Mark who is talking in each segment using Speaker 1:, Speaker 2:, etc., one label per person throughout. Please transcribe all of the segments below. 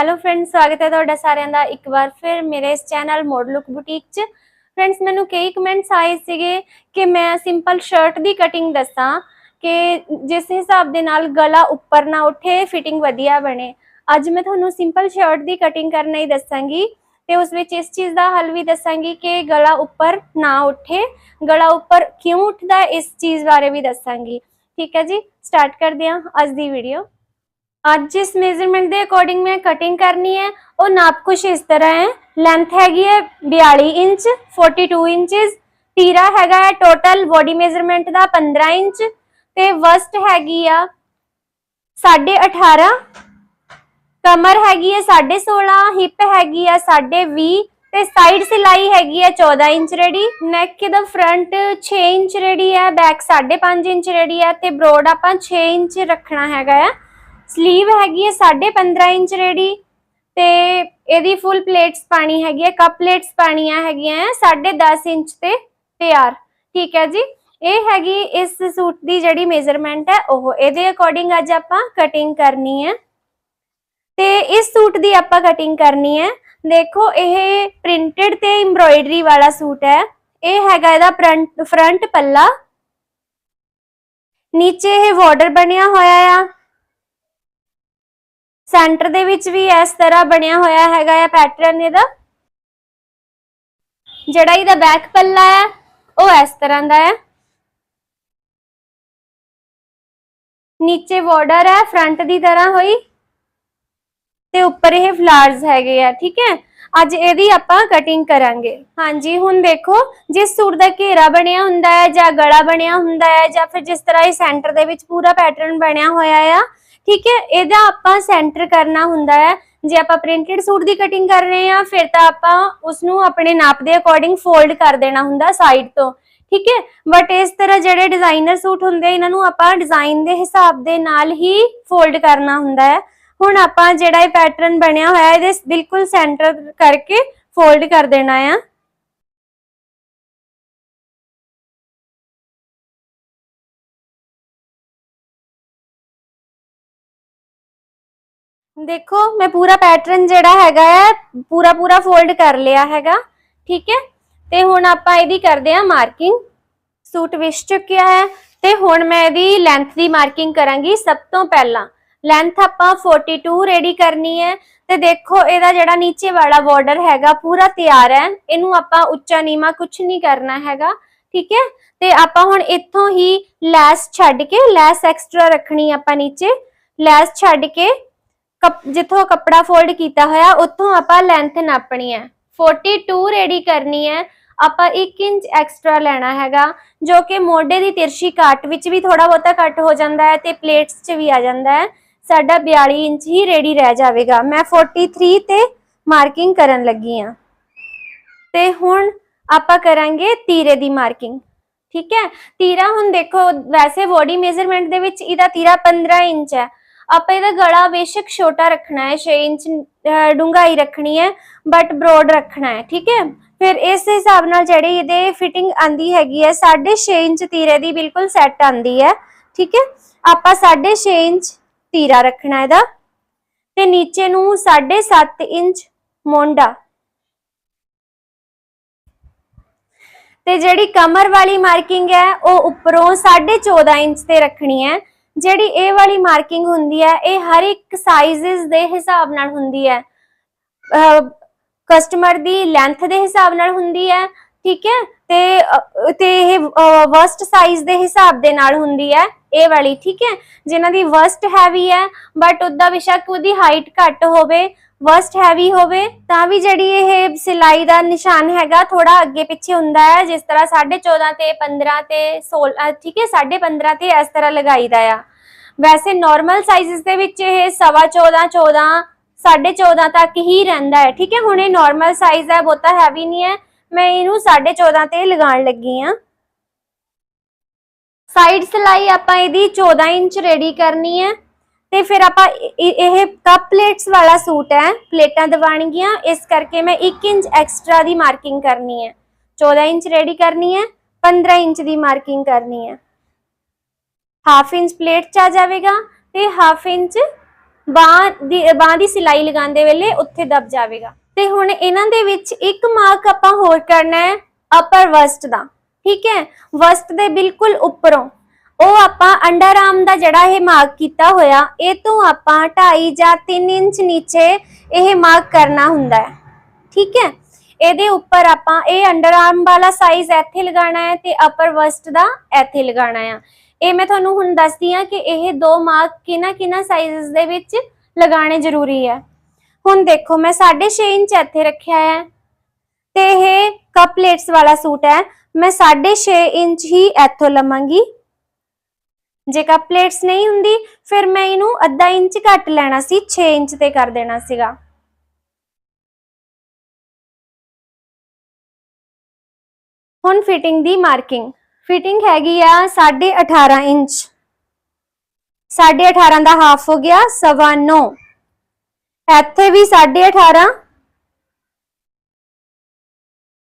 Speaker 1: Hello friends ਸਵਾਗਤ ਹੈ ਤੁਹਾਡਾ ਸਾਰਿਆਂ ਦਾ ਇੱਕ ਵਾਰ ਫਿਰ ਮੇਰੇ ਇਸ ਚੈਨਲ ਮੋਡ ਲੁੱਕ ਬੁਟੀਕ 'ਚ। ਫਰੈਂਡਸ ਮੈਨੂੰ ਕਈ ਕਮੈਂਟਸ ਆਏ ਸੀਗੇ ਕਿ ਮੈਂ ਸਿੰਪਲ ਸ਼ਰਟ ਦੀ ਕਟਿੰਗ ਦੱਸਾਂ ਕਿ ਜਿਸ ਹਿਸਾਬ ਦੇ ਨਾਲ ਗਲਾ ਉੱਪਰ ਨਾ ਉੱਠੇ ਫਿਟਿੰਗ ਵਧੀਆ ਬਣੇ। ਅੱਜ ਮੈਂ ਤੁਹਾਨੂੰ ਸਿੰਪਲ ਸ਼ਰਟ ਦੀ ਕਟਿੰਗ ਕਰਨਾ ਹੀ ਦੱਸਾਂਗੀ ਤੇ ਉਸ ਵਿੱਚ ਇਸ ਚੀਜ਼ ਦਾ ਹੱਲ ਵੀ ਦੱਸਾਂਗੀ ਕਿ ਗਲਾ ਉੱਪਰ ਨਾ ਉੱਠੇ, ਗਲਾ ਉੱਪਰ ਕਿਉਂ ਉੱਠਦਾ, ਇਸ ਚੀਜ਼ ਬਾਰੇ ਵੀ ਦੱਸਾਂਗੀ। ਠੀਕ ਹੈ ਜੀ ਸਟਾਰਟ ਕਰਦੇ ਹਾਂ ਅੱਜ ਦੀ ਵੀਡੀਓ ਅੱਜ ਇਸ ਮੇਜ਼ਰਮੈਂਟ ਦੇ ਅਕੋਰਡਿੰਗ ਮੈਂ ਕਟਿੰਗ ਕਰਨੀ ਹੈ। ਉਹ ਨਾਪ ਕੁਛ ਇਸ ਤਰ੍ਹਾਂ ਹੈ। ਲੈਂਥ ਹੈਗੀ ਹੈ 42 ਇੰਚ 42 ਇੰਚਸ। ਤੀਰਾ ਹੈਗਾ ਹੈ ਟੋਟਲ ਬੋਡੀ ਮੇਜ਼ਰਮੈਂਟ ਦਾ 15 ਇੰਚ। ਤੇ ਵਸਟ ਹੈਗੀ ਆ 18.5 ਕਮਰ ਹੈਗੀ ਹੈ 16.5 ਹਿਪ ਹੈਗੀ ਆ 20.5 ਤੇ ਸਾਈਡ ਸਿਲਾਈ ਹੈਗੀ ਹੈ 14 ਇੰਚ ਰੈਡੀ ਨੈਕ ਦਾ ਫਰੰਟ 6 ਇੰਚ ਰੈਡੀ ਹੈ ਬੈਕ 5.5 ਇੰਚ ਰੈਡੀ ਹੈ। ਤੇ ਬ੍ਰੋਡ ਆਪਾਂ 6 ਇੰਚ ਰੱਖਣਾ ਹੈਗਾ ਆ। ਸਲੀਵ ਹੈਗੀ ਹੈ 15.5 ਇੰਚ ਰੈਡੀ ਤੇ ਇਹਦੀ ਫੁੱਲ ਪਲੇਟਸ ਪਾਣੀ ਹੈਗੀ ਹੈ ਕੱਪ ਪਲੇਟਸ ਪਾਣੀਆਂ ਹੈਗੀਆਂ 10.5 ਇੰਚ ਤੇ ਤਿਆਰ। ਠੀਕ ਹੈ ਜੀ? ਇਹ ਹੈਗੀ ਇਸ ਸੂਟ ਦੀ ਜਿਹੜੀ ਮੇਜ਼ਰਮੈਂਟ ਹੈ, ਉਹ ਇਹਦੇ ਅਕੋਰਡਿੰਗ ਅੱਜ ਆਪਾਂ ਕਟਿੰਗ ਕਰਨੀ ਹੈ। ਤੇ ਇਸ ਸੂਟ ਦੀ ਆਪਾਂ ਕਟਿੰਗ ਕਰਨੀ ਹੈ। ਦੇਖੋ, ਇਹ ਪ੍ਰਿੰਟਡ ਤੇ ਐਮਬ੍ਰੋਇਡਰੀ ਵਾਲਾ ਸੂਟ ਹੈ। ਇਹ ਹੈਗਾ ਇਹਦਾ ਫਰੰਟ ਫਰੰਟ ਪੱਲਾ। ਨੀਚੇ ਇਹ ਬਾਰਡਰ ਬਣਿਆ ਹੋਇਆ ਆ। ਸੈਂਟਰ ਦੇ ਵਿੱਚ ਵੀ ਇਸ ਤਰ੍ਹਾਂ ਬਣਿਆ ਹੋਇਆ ਹੈਗਾ ਆ ਪੈਟਰਨ ਇਹਦਾ। ਜਿਹੜਾ ਇਹਦਾ ਬੈਕ ਪੱਲਾ ਹੈ ਉਹ ਇਸ ਤਰ੍ਹਾਂ ਦਾ ਹੈ ਨੀਚੇ ਬਾਰਡਰ ਹੈ ਫਰੰਟ ਦੀ ਤਰ੍ਹਾਂ ਹੋਈ। ਤੇ ਉੱਪਰ ਇਹ ਫਲਾਵਰਸ ਹੈਗੇ ਆ, ਠੀਕ ਹੈ? ਅੱਜ ਇਹਦੀ ਆਪਾਂ ਕਟਿੰਗ ਕਰਾਂਗੇ। ਹਾਂਜੀ, ਹੁਣ ਦੇਖੋ, ਜਿਸ ਸੂਟ ਦਾ ਘੇਰਾ ਬਣਿਆ ਹੁੰਦਾ ਹੈ ਜਾਂ ਗਲਾ ਬਣਿਆ ਹੁੰਦਾ ਹੈ ਜਾਂ ਫਿਰ ਜਿਸ ਤਰ੍ਹਾਂ ਇਹ ਸੈਂਟਰ ਦੇ ਵਿੱਚ ਪੂਰਾ ਪੈਟਰਨ ਬਣਿਆ ਹੋਇਆ ਆ ਠੀਕ ਹੈ? ਇਹਦਾ ਆਪਾਂ ਸੈਂਟਰ ਕਰਨਾ ਹੁੰਦਾ ਹੈ। ਜੇ ਆਪਾਂ ਪ੍ਰਿੰਟਡ ਸੂਟ ਦੀ ਕਟਿੰਗ ਕਰ ਰਹੇ ਹਾਂ, ਫਿਰ ਤਾਂ ਆਪਾਂ ਉਸ ਨੂੰ ਆਪਣੇ ਨਾਪ ਦੇ ਅਕੋਰਡਿੰਗ ਫੋਲਡ ਕਰ ਦੇਣਾ ਹੁੰਦਾ ਸਾਈਡ ਤੋਂ। ਠੀਕ ਹੈ? ਬਟ ਇਸ ਤਰ੍ਹਾਂ ਜਿਹੜੇ ਡਿਜ਼ਾਈਨਰ ਸੂਟ ਹੁੰਦੇ ਇਹਨਾਂ ਨੂੰ ਆਪਾਂ ਡਿਜ਼ਾਈਨ ਦੇ ਹਿਸਾਬ ਦੇ ਨਾਲ ਹੀ ਫੋਲਡ ਕਰਨਾ ਹੁੰਦਾ ਹੈ। ਹੁਣ ਆਪਾਂ ਜਿਹੜਾ ਇਹ ਪੈਟਰਨ ਬਣਿਆ ਹੋਇਆ, ਇਹਦੇ ਬਿਲਕੁਲ ਸੈਂਟਰ ਕਰਕੇ ਫੋਲਡ ਕਰ ਦੇਣਾ ਆ। ਦੇਖੋ, ਮੈਂ ਪੂਰਾ ਪੈਟਰਨ ਜਿਹੜਾ ਹੈਗਾ ਹੈ, ਪੂਰਾ ਪੂਰਾ ਫੋਲਡ ਕਰ ਲਿਆ ਹੈਗਾ, ਠੀਕ ਹੈ? ਤੇ ਹੁਣ ਆਪਾਂ ਇਹਦੀ ਕਰਦੇ ਆ ਮਾਰਕਿੰਗ ਸੂਟ ਵਿਛ ਚੁੱਕਿਆ ਹੈ, ਤੇ ਹੁਣ ਮੈਂ ਇਹਦੀ ਲੈਂਥ ਦੀ ਮਾਰਕਿੰਗ ਕਰਾਂਗੀ ਸਭ ਤੋਂ ਪਹਿਲਾਂ। ਲੈਂਥ ਆਪਾਂ 42 ਰੈਡੀ ਕਰਨੀ ਹੈ, ਤੇ ਦੇਖੋ ਇਹਦਾ ਜਿਹੜਾ ਨੀਚੇ ਵਾਲਾ ਬਾਰਡਰ ਹੈਗਾ, ਪੂਰਾ ਤਿਆਰ ਹੈ। ਇਹਨੂੰ ਆਪਾਂ ਉੱਚਾ ਨੀਵਾ ਕੁਝ ਨਹੀਂ ਕਰਨਾ ਹੈਗਾ, ਠੀਕ ਹੈ? ਤੇ ਆਪਾਂ ਹੁਣ ਇੱਥੋਂ ਹੀ ਲੈਸ ਛੱਡ ਕੇ, ਲੈਸ ਐਕਸਟਰਾ ਰੱਖਣੀ ਆਪਾਂ ਨੀਚੇ। ਲੈਸ ਛੱਡ ਕੇ ਕੱਪ- ਜਿੱਥੋਂ ਕੱਪੜਾ ਫੋਲਡ ਕੀਤਾ ਹੋਇਆ, ਉੱਥੋਂ ਆਪਾਂ ਲੈਂਥ ਨਾਪਣੀ ਹੈ। 42 ਰੈਡੀ ਕਰਨੀ ਹੈ। ਆਪਾਂ 1 ਇੰਚ ਐਕਸਟਰਾ ਲੈਣਾ ਹੈਗਾ, ਜੋ ਕਿ ਮੋਢੇ ਦੀ ਤਿਰਛੀ ਕਾਟ ਵਿੱਚ ਵੀ ਥੋੜਾ ਬਹੁਤਾ ਕੱਟ ਹੋ ਜਾਂਦਾ ਹੈ ਤੇ ਪਲੇਟਸ 'ਚ ਵੀ ਆ ਜਾਂਦਾ ਹੈ। ਸਾਡਾ 42 ਇੰਚ ਹੀ ਰੈਡੀ ਰਹਿ ਜਾਵੇਗਾ। ਮੈਂ 43 ਤੇ ਮਾਰਕਿੰਗ ਕਰਨ ਲੱਗੀ ਹਾਂ। ਤੇ ਹੁਣ ਆਪਾਂ ਕਰਾਂਗੇ ਤੀਰੇ ਦੀ ਮਾਰਕਿੰਗ ਠੀਕ ਹੈ? ਤੀਰਾ ਹੁਣ ਦੇਖੋ, ਵੈਸੇ ਬੋਡੀ ਮੇਜ਼ਰਮੈਂਟ ਦੇ ਵਿੱਚ ਇਹਦਾ ਤੀਰਾ 15 ਇੰਚ ਹੈ। ਆਪਾਂ ਇਹਦਾ ਗਲਾ ਬੇਸ਼ੱਕ ਛੋਟਾ ਰੱਖਣਾ ਹੈ 6 ਇੰਚ ਡੂੰਘਾਈ ਰੱਖਣੀ ਹੈ ਬਟ ਬ੍ਰੋਡ ਰੱਖਣਾ ਹੈ, ਠੀਕ ਹੈ? ਫਿਰ ਇਸ ਹਿਸਾਬ ਨਾਲ ਜਿਹੜੀ ਇਹਦੇ ਫਿਟਿੰਗ ਆਂਦੀ ਹੈਗੀ ਹੈ 6.5 ਇੰਚ ਤੀਰੇ ਦੀ ਬਿਲਕੁਲ ਸੈੱਟ ਆਂਦੀ ਹੈ, ਠੀਕ ਹੈ? ਆਪਾਂ 6.5 ਇੰਚ ਤੀਰਾ ਰੱਖਣਾ ਇਹਦਾ ਤੇ ਨੀਚੇ ਨੂੰ 7.5 ਇੰਚ ਮੋਂਡਾ ਤੇ ਜਿਹੜੀ ਕਮਰ ਵਾਲੀ ਮਾਰਕਿੰਗ ਹੈ, ਉਹ ਉੱਪਰੋਂ 14.5 ਇੰਚ ਤੇ ਰੱਖਣੀ ਹੈ ਜਿਹੜੀ ਇਹ ਵਾਲੀ ਮਾਰਕਿੰਗ ਹੁੰਦੀ ਹੈ, ਇਹ ਹਰ ਇੱਕ ਸਾਈਜ਼ਸ ਦੇ ਹਿਸਾਬ ਨਾਲ ਹੁੰਦੀ ਹੈ। ਕਸਟਮਰ ਦੀ ਲੈਂਥ ਦੇ ਹਿਸਾਬ ਨਾਲ ਹੁੰਦੀ ਹੈ, ਠੀਕ ਹੈ? ਤੇ ਤੇ ਇਹ ਵਰਸਟ ਸਾਈਜ਼ ਦੇ ਹਿਸਾਬ ਦੇ ਨਾਲ ਹੁੰਦੀ ਹੈ ਇਹ ਵਾਲੀ, ਠੀਕ ਹੈ? ਜਿਨ੍ਹਾਂ ਦੀ ਵਰਸਟ ਹੈਵੀ ਹੈ ਬਟ ਉਹਦਾ ਬਿਸ਼ੱਕ ਉਹਦੀ ਹਾਈਟ ਘੱਟ ਹੋਵੇ ਵਰਸਟ ਹੈਵੀ ਹੋਵੇ, ਤਾਂ ਵੀ ਜਿਹੜੀ ਇਹ ਸਿਲਾਈ ਦਾ ਨਿਸ਼ਾਨ ਹੈਗਾ ਥੋੜਾ ਅੱਗੇ ਪਿੱਛੇ ਹੁੰਦਾ ਹੈ, ਜਿਸ ਤਰ੍ਹਾਂ 14.5 ਤੇ 15 ਤੇ 16 ਠੀਕ ਹੈ? 15.5 ਤੇ ਇਸ ਤਰ੍ਹਾਂ ਲਗਾਈਦਾ ਆ। ਵੈਸੇ ਨਾਰਮਲ ਸਾਈਜ਼ਸ ਦੇ ਵਿੱਚ ਇਹ 14.5 14 14.5 ਤੱਕ ਹੀ ਰਹਿੰਦਾ ਹੈ। ਠੀਕ ਹੈ, ਹੁਣ ਇਹ ਨਾਰਮਲ ਸਾਈਜ਼ ਹੈ, ਬਹੁਤਾ ਹੈਵੀ ਨਹੀਂ ਹੈ। ਮੈਂ ਇਹਨੂੰ 14.5 ਤੇ ਲਗਾਉਣ ਲੱਗੀ ਆ ਸਾਈਡ ਸਿਲਾਈ ਆਪਾਂ ਇਹਦੀ 14 ਇੰਚ ਰੈਡੀ ਕਰਨੀ ਹੈ। ਤੇ ਫਿਰ ਆਪਾਂ ਇਹ ਕੱਪ ਪਲੇਟਸ ਵਾਲਾ ਸੂਟ ਹੈ ਪਲੇਟਾਂ ਦਵਾਣਗੀਆਂ ਇਸ ਕਰਕੇ ਮੈਂ 1 ਇੰਚ ਐਕਸਟਰਾ ਦੀ ਮਾਰਕਿੰਗ ਕਰਨੀ ਹੈ। 14 ਇੰਚ ਰੈਡੀ ਕਰਨੀ ਹੈ 15 ਇੰਚ ਦੀ ਮਾਰਕਿੰਗ ਕਰਨੀ ਹੈ। ਹਾਫ ਇੰਚ ਪਲੇਟ ਚ ਆ ਜਾਵੇਗਾ ਤੇ ਹਾਫ ਇੰਚ ਬਾਹ ਦੀ ਬਾਹ ਦੀ ਸਿਲਾਈ ਲਗਾਉਂਦੇ ਵੇਲੇ ਉੱਥੇ ਦਬ ਜਾਵੇਗਾ। ਤੇ ਹੁਣ ਇਹਨਾਂ ਦੇ ਵਿੱਚ ਇੱਕ ਮਾਰਕ ਆਪਾਂ ਹੋਰ ਕਰਨਾ ਹੈ ਅਪਰ ਵਸਟ ਦਾ, ਠੀਕ ਹੈ? ਵਸਟ ਦੇ ਬਿਲਕੁਲ ਉੱਪਰੋਂ। ਉਹ ਆਪਾਂ ਅੰਡਰ ਆਰਮ ਦਾ ਜਿਹੜਾ ਇਹ ਮਾਰਕ ਕੀਤਾ ਹੋਇਆ, ਇਹ ਤੋਂ ਆਪਾਂ 2.5 ਜਾਂ 3 ਇੰਚ ਨੀਚੇ ਇਹ ਮਾਰਕ ਕਰਨਾ ਹੁੰਦਾ ਹੈ, ਠੀਕ ਹੈ? ਇਹਦੇ ਉੱਪਰ ਆਪਾਂ ਇਹ ਅੰਡਰ ਆਰਮ ਵਾਲਾ ਸਾਈਜ਼ ਇੱਥੇ ਲਗਾਉਣਾ ਹੈ ਤੇ ਅਪਰ ਵਸਟ ਦਾ ਇੱਥੇ ਲਗਾਉਣਾ ਹੈ। ਇਹ ਮੈਂ ਤੁਹਾਨੂੰ ਹੁਣ ਦੱਸਦੀ ਹਾਂ ਕਿ ਇਹ ਦੋ ਮਾਰਕ ਕਿਹਨਾਂ ਕਿਹਨਾਂ ਸਾਈਜ਼ਸ ਦੇ ਵਿੱਚ ਲਗਾਉਣੇ ਜ਼ਰੂਰੀ ਹੈ। ਹੁਣ ਦੇਖੋ, ਮੈਂ 6.5 ਇੰਚ ਇੱਥੇ ਰੱਖਿਆ ਹੈ ਤੇ ਇਹ ਕਪਲੇਟਸ ਵਾਲਾ ਸੂਟ ਹੈ। ਮੈਂ 6.5 ਇੰਚ ਹੀ ਇੱਥੋਂ ਲਵਾਂਗੀ। ਜੇ ਕੱਪ ਕਪਲੇਟਸ ਨਹੀਂ ਹੁੰਦੀ, ਫਿਰ ਮੈਂ ਇਹਨੂੰ ਅੱਧਾ ਇੰਚ ਘੱਟ ਲੈਣਾ ਸੀ 6 ਇੰਚ ਤੇ ਕਰ ਦੇਣਾ ਸੀਗਾ। ਹੁਣ ਫਿਟਿੰਗ ਦੀ ਮਾਰਕਿੰਗ ਫਿਟਿੰਗ ਹੈਗੀ ਆ 18.5 ਇੰਚ। 18.5 ਦਾ ਹਾਫ ਹੋ ਗਿਆ, ਸਵਾ ਇੱਥੇ ਵੀ 18.5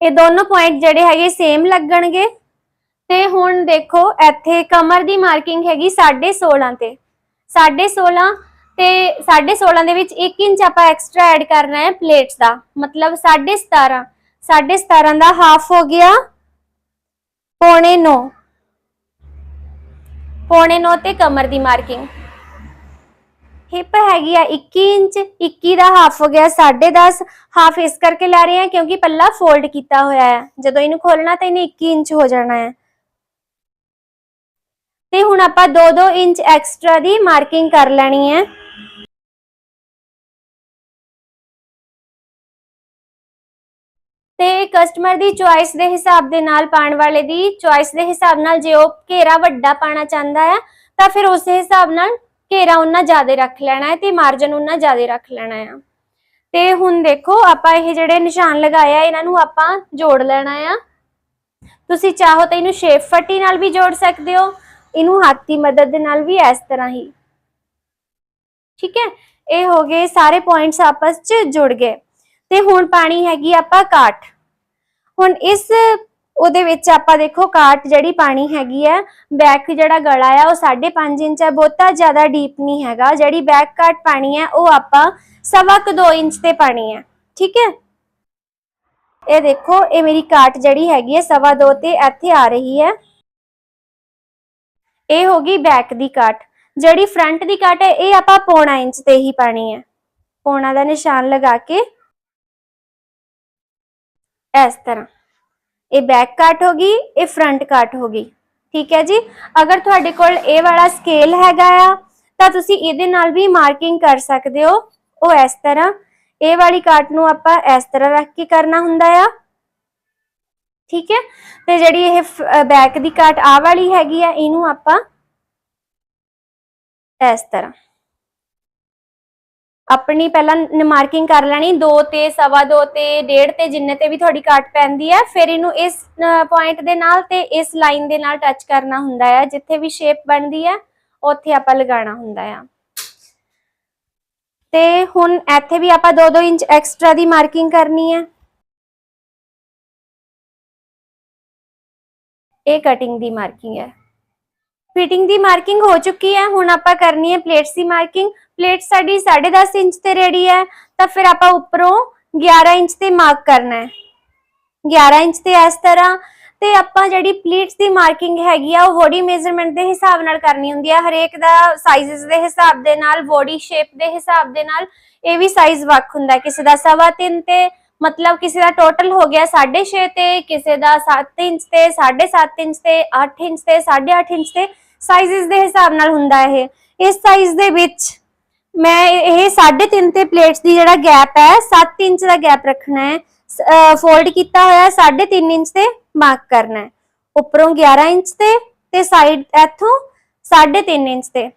Speaker 1: ਇਹ ਦੋਨੋਂ ਪੁਆਇੰਟ ਜਿਹੜੇ ਹੈਗੇ ਸੇਮ ਲੱਗਣਗੇ। ਤੇ ਹੁਣ ਦੇਖੋ, ਇੱਥੇ ਕਮਰ ਦੀ ਮਾਰਕਿੰਗ ਹੈਗੀ 16.5 ਤੇ। 16.5 ਤੇ 16.5 ਦੇ ਵਿੱਚ 1 ਇੰਚ ਆਪਾਂ ਐਕਸਟਰਾ ਐਡ ਕਰਨਾ ਹੈ ਪਲੇਟਸ ਦਾ। ਮਤਲਬ 17.5 17.5 ਦਾ ਹਾਫ ਹੋ ਗਿਆ। ਪੌਣੇ 9 ਪੌਣੇ 9 ਤੇ ਕਮਰ ਦੀ ਮਾਰਕਿੰਗ। ਹਿਪ ਹੈਗੀ ਆ 21 ਇੰਚ 21 ਦਾ ਹਾਫ ਹੋ ਗਿਆ 10.5 ਹਾਫ ਇਸ ਕਰਕੇ ਲੈ ਰਹੇ ਹਾਂ ਕਿਉਂਕਿ ਪੱਲਾ ਫੋਲਡ ਕੀਤਾ ਹੋਇਆ ਹੈ ਜਦੋਂ ਇਹਨੂੰ ਖੋਲਣਾ ਤਾਂ ਇਹਨੇ 21 ਇੰਚ ਹੋ ਜਾਣਾ ਹੈ ਤੇ ਹੁਣ ਆਪਾਂ 2-2 ਇੰਚ ਐਕਸਟਰਾ ਦੀ ਮਾਰਕਿੰਗ ਕਰ ਲੈਣੀ ਹੈ ਤੇ ਕਸਟਮਰ ਦੀ ਚੁਆਇਸ ਦੇ ਹਿਸਾਬ ਦੇ ਨਾਲ ਪਾਣ ਵਾਲੇ ਦੀ ਚੁਆਇਸ ਦੇ ਹਿਸਾਬ ਨਾਲ ਜੇ ਉਹ ਘੇਰਾ ਵੱਡਾ ਪਾਣਾ ਚਾਹੁੰਦਾ ਹੈ ਤਾਂ ਫਿਰ ਉਸੇ ਹਿਸਾਬ ਨਾਲ ਘੇਰਾ ਉਹਨਾਂ ਜ਼ਿਆਦਾ ਰੱਖ ਲੈਣਾ ਹੈ ਤੇ ਮਾਰਜਨ ਉਹਨਾਂ ਜ਼ਿਆਦਾ ਰੱਖ ਲੈਣਾ ਹੈ ਤੇ ਹੁਣ ਦੇਖੋ, ਆਪਾਂ ਇਹ ਜਿਹੜੇ ਨਿਸ਼ਾਨ ਲਗਾਏ ਇਹਨਾਂ ਨੂੰ ਆਪਾਂ ਜੋੜ ਲੈਣਾ ਆ। ਤੁਸੀਂ ਚਾਹੋ ਤਾਂ ਇਹਨੂੰ ਸ਼ੇਪ ਫੱਟੀ ਨਾਲ ਵੀ ਜੋੜ ਸਕਦੇ ਹੋ, ਇਹਨੂੰ ਹੱਥ ਦੀ ਮਦਦ ਦੇ ਨਾਲ ਵੀ ਇਸ ਤਰ੍ਹਾਂ ਹੀ। ਠੀਕ ਹੈ? ਇਹ ਹੋ ਗਏ ਸਾਰੇ ਪੁਆਇੰਟਸ ਆਪਸ 'ਚ ਜੁੜ ਗਏ। ਤੇ ਹੁਣ ਪਾਣੀ ਹੈਗੀ ਆਪਾਂ ਕਾਠ। ਹੁਣ ਇਸ ਉਹਦੇ ਵਿੱਚ ਆਪਾਂ ਦੇਖੋ ਕਾਟ ਜਿਹੜੀ ਪਾਣੀ ਹੈਗੀ ਹੈ, ਬੈਕ ਜਿਹੜਾ ਗਲਾ ਆ, ਉਹ 5.5 ਇੰਚ ਹੈ ਬਹੁਤਾ ਜ਼ਿਆਦਾ ਡੀਪ ਨਹੀਂ ਹੈਗਾ। ਜਿਹੜੀ ਬੈਕ ਕਾਟ ਪਾਣੀ ਹੈ, ਉਹ ਆਪਾਂ ਸਵਾ ਕੁ 2 ਇੰਚ ਤੇ ਪਾਣੀ ਹੈ, ਠੀਕ ਹੈ? ਇਹ ਦੇਖੋ, ਇਹ ਮੇਰੀ ਕਾਟ ਜਿਹੜੀ ਹੈਗੀ ਹੈ, ਸਵਾ 2 ਤੇ ਇੱਥੇ ਆ ਰਹੀ ਹੈ। ਇਹ ਹੋ ਗਈ ਬੈਕ ਦੀ ਕਾਟ ਜਿਹੜੀ ਫਰੰਟ ਦੀ ਕਾਟ ਹੈ, ਇਹ ਆਪਾਂ ਪੌਣਾ ਇੰਚ ਤੇ ਹੀ ਪਾਣੀ ਹੈ। ਪੌਣਾ ਦਾ ਨਿਸ਼ਾਨ ਲਗਾ ਕੇ ਇਸ ਤਰ੍ਹਾਂ। ਇਹ ਬੈਕ ਕਾਟ ਹੋ ਗਈ, ਇਹ ਫਰੰਟ ਕਾਟ ਹੋ ਗਈ। ਠੀਕ ਹੈ ਜੀ? ਅਗਰ ਤੁਹਾਡੇ ਕੋਲ ਇਹ ਵਾਲਾ ਸਕੇਲ ਹੈਗਾ ਆ, ਤਾਂ ਤੁਸੀਂ ਇਹਦੇ ਨਾਲ ਵੀ ਮਾਰਕਿੰਗ ਕਰ ਸਕਦੇ ਹੋ। ਉਹ ਇਸ ਤਰ੍ਹਾਂ। ਇਹ ਵਾਲੀ ਕਾਟ ਨੂੰ ਆਪਾਂ ਇਸ ਤਰ੍ਹਾਂ ਰੱਖ ਕੇ ਕਰਨਾ ਹੁੰਦਾ ਆ। ਠੀਕ ਹੈ? ਤੇ ਜਿਹੜੀ ਇਹ ਬੈਕ ਦੀ ਕਾਟ ਆ ਵਾਲੀ ਹੈਗੀ ਆ, ਇਹਨੂੰ ਆਪਾਂ ਇਸ ਤਰ੍ਹਾਂ। ਆਪਣੀ ਪਹਿਲਾਂ ਮਾਰਕਿੰਗ ਕਰ ਲੈਣੀ 2 ਤੇ ਸਵਾ 2 ਤੇ 1.5 ਤੇ ਜਿੰਨੇ ਤੇ ਵੀ ਤੁਹਾਡੀ ਕੱਟ ਪੈਂਦੀ ਹੈ ਫਿਰ ਇਹਨੂੰ ਇਸ ਪੁਆਇੰਟ ਦੇ ਨਾਲ ਤੇ ਇਸ ਲਾਈਨ ਦੇ ਨਾਲ ਟੱਚ ਕਰਨਾ ਹੁੰਦਾ ਹੈ ਜਿੱਥੇ ਵੀ ਸ਼ੇਪ ਬਣਦੀ ਹੈ ਉੱਥੇ ਆਪਾਂ ਲਗਾਉਣਾ ਹੁੰਦਾ ਆ। ਤੇ ਹੁਣ ਇੱਥੇ ਵੀ ਆਪਾਂ 2-2 ਇੰਚ ਐਕਸਟਰਾ ਦੀ ਮਾਰਕਿੰਗ ਕਰਨੀ ਹੈ ਇਹ ਕਟਿੰਗ ਦੀ ਮਾਰਕਿੰਗ ਹੈ ਫਿਟਿੰਗ ਦੀ ਮਾਰਕਿੰਗ ਹੋ ਚੁੱਕੀ ਹੈ ਹੁਣ ਆਪਾਂ ਕਰਨੀ ਹੈ ਪਲੇਟਸ ਦੀ ਮਾਰਕਿੰਗ ਪਲੇਟ ਸਾਡੀ 10.5 ਇੰਚ ਤੇ ਰੈਡੀ ਹੈ, ਤਾਂ ਫਿਰ ਆਪਾਂ ਉੱਪਰੋਂ 11 ਇੰਚ ਤੇ ਮਾਰਕ ਕਰਨਾ ਹੈ। 11 ਇੰਚ ਤੇ ਇਸ ਤਰ੍ਹਾਂ ਤੇ ਆਪਾਂ ਜਿਹੜੀ ਪਲੇਟਸ ਦੀ ਮਾਰਕਿੰਗ ਹੈਗੀ ਆ, ਉਹ ਬੋਡੀ ਮੇਜ਼ਰਮੈਂਟ ਦੇ ਹਿਸਾਬ ਨਾਲ ਕਰਨੀ ਹੁੰਦੀ ਆ। ਹਰੇਕ ਦਾ ਸਾਈਜ਼ਸ ਦੇ ਹਿਸਾਬ ਦੇ ਨਾਲ ਬੋਡੀ ਸ਼ੇਪ ਦੇ ਹਿਸਾਬ ਦੇ ਨਾਲ ਇਹ ਵੀ ਸਾਈਜ਼ ਵੱਖ ਹੁੰਦਾ ਕਿਸੇ ਦਾ 3.5 ਤੇ, ਮਤਲਬ ਕਿਸੇ ਦਾ ਟੋਟਲ ਹੋ ਗਿਆ 6.5 ਤੇ, ਕਿਸੇ ਦਾ 7 ਇੰਚ ਤੇ 7.5 ਇੰਚ ਤੇ 8 ਇੰਚ ਤੇ 8.5 ਇੰਚ ਤੇ ਸਾਈਜ਼ਸ ਦੇ ਹਿਸਾਬ ਨਾਲ ਹੁੰਦਾ ਇਹ। ਇਸ ਸਾਈਜ਼ ਦੇ ਵਿੱਚ ਮੈਂ ਇਹ 3.5 ਤੇ ਪਲੇਟਸ ਦੀ ਜਿਹੜਾ ਗੈਪ ਹੈ 7 ਇੰਚ ਦਾ ਗੈਪ ਰੱਖਣਾ ਹੈ। ਫੋਲਡ ਕੀਤਾ ਹੋਇਆ 3.5 ਇੰਚ ਤੇ ਮਾਰਕ ਕਰਨਾ ਹੈ। ਉੱਪਰੋਂ 11 ਇੰਚ ਤੇ ਤੇ ਸਾਈਡ ਇੱਥੋਂ 3.5 ਇੰਚ ਤੇ।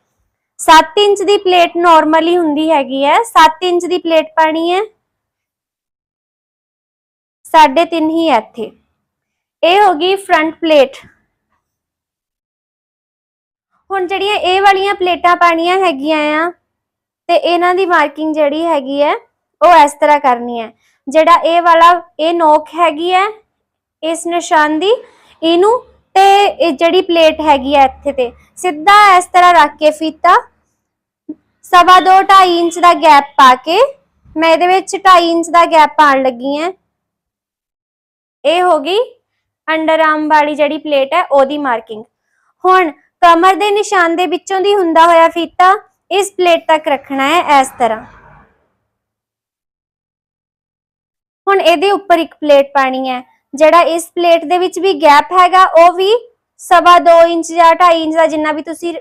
Speaker 1: 7 ਇੰਚ ਦੀ ਪਲੇਟ ਨਾਰਮਲੀ ਹੁੰਦੀ ਹੈਗੀ ਹੈ 7 ਇੰਚ ਦੀ ਪਲੇਟ ਪਾਣੀ ਹੈ। 3.5 ਹੀ ਹੈ ਇੱਥੇ। ਇਹ ਹੋ ਗਈ ਫਰੰਟ ਪਲੇਟ ਹੁਣ ਜਿਹੜੀਆਂ ਇਹ ਵਾਲੀਆਂ ਪਲੇਟਾਂ ਪਾਣੀਆਂ ਹੈਗੀਆਂ ਆ ਤੇ ਇਹਨਾਂ ਦੀ ਮਾਰਕਿੰਗ ਜਿਹੜੀ ਹੈਗੀ ਹੈ, ਉਹ ਇਸ ਤਰ੍ਹਾਂ ਕਰਨੀ ਹੈ। ਜਿਹੜਾ ਇਹ ਵਾਲਾ, ਇਹ ਨੋਕ ਹੈਗੀ ਹੈ, ਇਸ ਨਿਸ਼ਾਨ ਦੀ, ਇਹਨੂੰ ਤੇ ਇਹ ਜਿਹੜੀ ਪਲੇਟ ਹੈਗੀ ਹੈ ਇੱਥੇ ਤੇ, ਸਿੱਧਾ ਇਸ ਤਰ੍ਹਾਂ ਰੱਖ ਕੇ ਫੀਤਾ। ਸਵਾ ਦੋ 2.5 ਇੰਚ ਦਾ ਗੈਪ ਪਾ ਕੇ, ਮੈਂ ਇਹਦੇ ਵਿੱਚ 2.5 ਇੰਚ ਦਾ ਗੈਪ ਪਾਉਣ ਲੱਗੀ ਹਾਂ। ਇਹ ਹੋ ਗਈ ਅੰਡਰ ਆਰਮ ਵਾਲੀ ਜਿਹੜੀ ਪਲੇਟ ਹੈ, ਉਹਦੀ ਮਾਰਕਿੰਗ ਹੁਣ ਕਮਰ ਦੇ ਨਿਸ਼ਾਨ ਦੇ ਵਿੱਚੋਂ ਦੀ ਹੁੰਦਾ ਹੋਇਆ ਫੀਤਾ ਇਸ ਪਲੇਟ ਤੱਕ ਰੱਖਣਾ ਹੈ ਇਸ ਤਰ੍ਹਾਂ। ਹੁਣ ਇਹਦੇ ਉੱਪਰ ਇੱਕ ਪਲੇਟ ਪਾਣੀ ਹੈ। ਜਿਹੜਾ ਇਸ ਪਲੇਟ ਦੇ ਵਿੱਚ ਵੀ ਗੈਪ ਹੈਗਾ, ਉਹ ਵੀ ਸਵਾ 2 ਇੰਚ ਜਾਂ 2.5 ਇੰਚ ਦਾ ਜਿੰਨਾ ਵੀ ਤੁਸੀਂ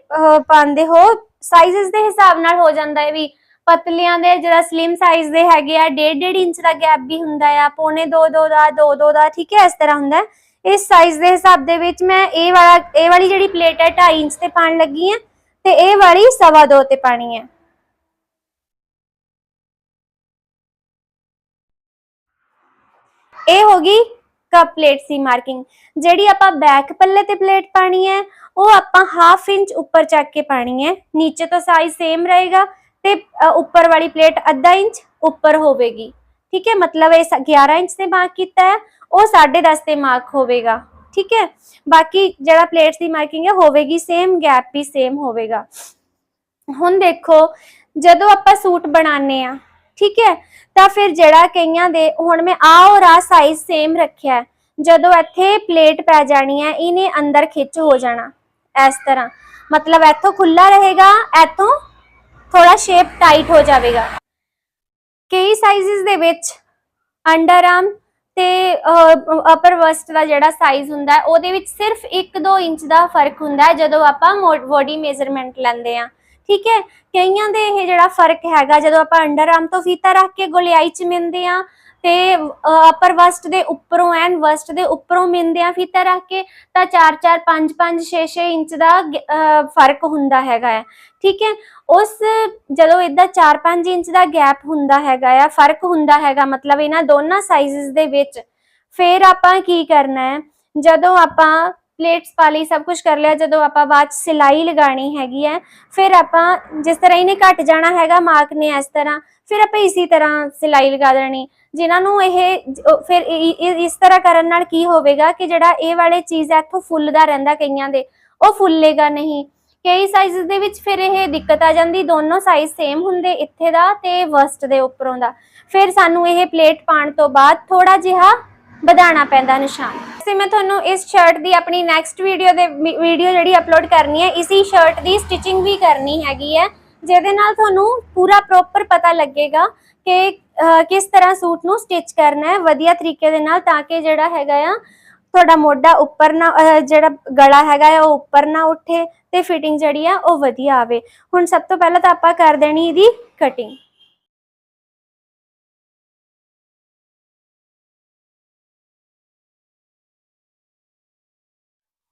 Speaker 1: ਪਾਉਂਦੇ ਹੋ ਸਾਈਜ਼ਸ ਦੇ ਹਿਸਾਬ ਨਾਲ ਹੋ ਜਾਂਦਾ ਹੈ ਵੀ। ਪਤਲੀਆਂ ਦੇ ਜਿਹੜਾ ਸਲਿਮ ਸਾਈਜ਼ ਦੇ ਹੈਗੇ ਆ 1.5 ਇੰਚ ਦਾ ਗੈਪ ਵੀ ਹੁੰਦਾ ਆ। ਪੌਣੇ 2 2 ਦਾ 2 2 ਦਾ, ਠੀਕ ਹੈ, ਇਸ ਤਰ੍ਹਾਂ ਹੁੰਦਾ ਇਸ ਸਾਈਜ਼ ਦੇ ਹਿਸਾਬ ਦੇ ਵਿੱਚ ਮੈਂ ਇਹ ਵਾਲਾ, ਇਹ ਵਾਲੀ ਜਿਹੜੀ ਪਲੇਟ ਹੈ 2.5 ਇੰਚ ਤੇ ਪਾਣ ਲੱਗੀ ਆ ਤੇ ਇਹ ਵਾਲੀ ਸਵਾ ਦੋ ਤੇ ਪਾਣੀ ਹੈ। ਇਹ ਹੋ ਗਈ ਕੱਪ ਪਲੇਟ ਸੀ ਮਾਰਕਿੰਗ। ਜਿਹੜੀ ਆਪਾਂ ਬੈਕ ਪੱਲੇ ਤੇ ਪਲੇਟ ਪਾਣੀ ਹੈ, ਉਹ ਆਪਾਂ ਹਾਫ ਇੰਚ ਉੱਪਰ ਚੱਕ ਕੇ ਪਾਣੀ ਹੈ। ਨੀਚੇ ਤੋਂ ਸਾਈਜ਼ ਸੇਮ ਰਹੇਗਾ ਤੇ ਉੱਪਰ ਵਾਲੀ ਪਲੇਟ ਅੱਧਾ ਇੰਚ ਉੱਪਰ ਹੋਵੇਗੀ। ਠੀਕ ਹੈ, ਮਤਲਬ ਇਹ ਸ- 11 ਇੰਚ ਤੇ ਮਾਰਕ ਕੀਤਾ ਹੈ, ਉਹ 10.5 ਤੇ ਮਾਰਕ ਹੋਵੇਗਾ। ਠੀਕ ਹੈ? ਬਾਕੀ ਜਿਹੜਾ ਪਲੇਟਸ ਦੀ ਮਾਰਕਿੰਗ ਹੈ, ਹੋਵੇਗੀ ਸੇਮ ਗੈਪ ਵੀ ਸੇਮ ਹੋਵੇਗਾ। ਹੁਣ ਦੇਖੋ, ਜਦੋਂ ਆਪਾਂ ਸੂਟ ਬਣਾਉਂਦੇ ਆ ਠੀਕ ਹੈ? ਤਾਂ ਫਿਰ ਜਿਹੜਾ ਕਈਆਂ ਦੇ, ਹੁਣ ਮੈਂ ਆ ਔਰ ਆ ਸਾਈਜ਼ ਸੇਮ ਰੱਖਿਆ ਜਦੋਂ ਇੱਥੇ ਪਲੇਟ ਪੈ ਜਾਣੀ ਹੈ, ਇਹਨੇ ਅੰਦਰ ਖਿੱਚ ਹੋ ਜਾਣਾ, ਇਸ ਤਰ੍ਹਾਂ। ਮਤਲਬ ਇੱਥੋਂ ਖੁੱਲਾ ਰਹੇਗਾ, ਇੱਥੋਂ ਥੋੜਾ ਸ਼ੇਪ ਟਾਈਟ ਹੋ ਜਾਵੇਗਾ। ਕਈ ਸਾਈਜ਼ਸ ਦੇ ਵਿੱਚ ਅੰਡਰ ਆਰਮ ਤੇ ਅਪਰ ਵਸਟ ਦਾ ਜਿਹੜਾ ਸਾਈਜ਼ ਹੁੰਦਾ ਹੈ, ਉਹਦੇ ਵਿੱਚ ਸਿਰਫ 1-2 ਇੰਚ ਦਾ ਫ਼ਰਕ ਹੁੰਦਾ ਜਦੋਂ ਆਪਾਂ ਬੋਡੀ ਮੇਜ਼ਰਮੈਂਟ ਲੈਂਦੇ ਆ ਠੀਕ ਹੈ? ਕਈਆਂ ਦੇ ਇਹ ਜਿਹੜਾ ਫ਼ਰਕ ਹੈਗਾ, ਜਦੋਂ ਆਪਾਂ ਅੰਡਰ ਆਰਮ ਤੋਂ ਫੀਤਾ ਰੱਖ ਕੇ ਗੋਲਿਆਈ ਚ ਮਿਲਦੇ ਆ ਤੇ ਅਪਰ ਵਸਟ ਦੇ ਉੱਪਰੋਂ ਐਨ ਵਸਟ ਦੇ ਉੱਪਰੋਂ ਮਿੰਦੇ ਫੀਤਾ ਰੱਖ ਕੇ, ਤਾਂ 4-4 5-5 6-6 ਇੰਚ ਦਾ ਫ਼ਰਕ ਹੁੰਦਾ ਹੈਗਾ ਹੈ ਠੀਕ ਹੈ? ਉਸ, ਜਦੋਂ ਇਦਾਂ 4-5 ਇੰਚ ਦਾ ਗੈਪ ਹੁੰਦਾ ਹੈਗਾ ਆ, ਫ਼ਰਕ ਹੁੰਦਾ ਹੈਗਾ, ਮਤਲਬ ਇਹਨਾਂ ਦੋਨਾਂ ਸਾਈਜ਼ਸ ਦੇ ਵਿੱਚ, ਫਿਰ ਆਪਾਂ ਕੀ ਕਰਨਾ ਹੈ? ਜਦੋਂ ਆਪਾਂ ਪਲੇਟਸ ਪਾ ਲਈ, ਸਭ ਕੁਝ ਕਰ ਲਿਆ, ਜਦੋਂ ਆਪਾਂ ਬਾਅਦ 'ਚ ਸਿਲਾਈ ਲਗਾਣੀ ਹੈਗੀ ਹੈ, ਫਿਰ ਆਪਾਂ ਜਿਸ ਤਰ੍ਹਾਂ ਇਹਨੇ ਘਟ ਜਾਣਾ ਹੈਗਾ ਮਾਰਕ ਨੇ ਇਸ ਤਰ੍ਹਾਂ, ਫਿਰ ਆਪਾਂ ਇਸੇ ਤਰ੍ਹਾਂ ਸਿਲਾਈ ਲਗਾ ਦੇਣੀ। ਜਿਨ੍ਹਾਂ ਨੂੰ ਇਹ ਫਿਰ ਇਸ ਤਰ੍ਹਾਂ ਕਰਨ ਨਾਲ ਕੀ ਹੋਵੇਗਾ ਕਿ ਜਿਹੜਾ ਇਹ ਵਾਲੇ ਚੀਜ਼ ਹੈ, ਇੱਥੋਂ ਫੁੱਲਦਾ ਰਹਿੰਦਾ ਕਈਆਂ ਦੇ, ਉਹ ਫੁੱਲੇਗਾ ਨਹੀਂ। ਕਈ ਸਾਈਜ਼ ਦੇ ਵਿੱਚ ਫਿਰ ਇਹ ਦਿੱਕਤ ਆ ਜਾਂਦੀ, ਦੋਨੋਂ ਸਾਈਜ਼ ਸੇਮ ਹੁੰਦੇ ਇੱਥੇ ਦਾ ਤੇ ਵਸਟ ਦੇ ਉੱਪਰੋਂ ਦਾ। ਫਿਰ ਸਾਨੂੰ ਇਹ ਪਲੇਟ ਪਾਣ ਤੋਂ ਬਾਅਦ ਥੋੜਾ ਜਿਹਾ ਵਧਾਣਾ ਪੈਂਦਾ ਨਿਸ਼ਾਨ। ਤੇ ਮੈਂ ਤੁਹਾਨੂੰ ਇਸ ਸ਼ਰਟ ਦੀ ਆਪਣੀ ਨੈਕਸਟ ਵੀਡੀਓ ਦੇ ਵੀਡੀਓ ਜਿਹੜੀ ਅਪਲੋਡ ਕਰਨੀ ਹੈ, ਇਸੀ ਸ਼ਰਟ ਦੀ ਸਟਿਚਿੰਗ ਵੀ ਕਰਨੀ ਹੈਗੀ ਹੈ, ਜਿਹਦੇ ਨਾਲ ਤੁਹਾਨੂੰ ਪੂਰਾ ਪ੍ਰੋਪਰ ਪਤਾ ਲੱਗੇਗਾ ਕਿ ਕਿਸ ਤਰ੍ਹਾਂ ਸੂਟ ਨੂੰ ਸਟਿਚ ਕਰਨਾ ਹੈ, ਵਧੀਆ ਤਰੀਕੇ ਦੇ ਨਾਲ ਤਾਂ ਕਿ ਜਿਹੜਾ ਹੈਗਾ ਆ, ਤੁਹਾਡਾ ਮੋਢਾ ਉੱਪਰ ਨਾ ਜਿਹੜਾ ਗਲਾ ਹੈਗਾ ਆ, ਉਹ ਉੱਪਰ ਨਾ ਉੱਠੇ ਤੇ ਫਿਟਿੰਗ ਜਿਹੜੀ ਆ, ਉਹ ਵਧੀਆ ਆਵੇ। ਹੁਣ ਸਭ ਤੋਂ ਪਹਿਲਾਂ ਤਾਂ ਆਪਾਂ ਕਰ ਦੇਣੀ ਇਹਦੀ ਕਟਿੰਗ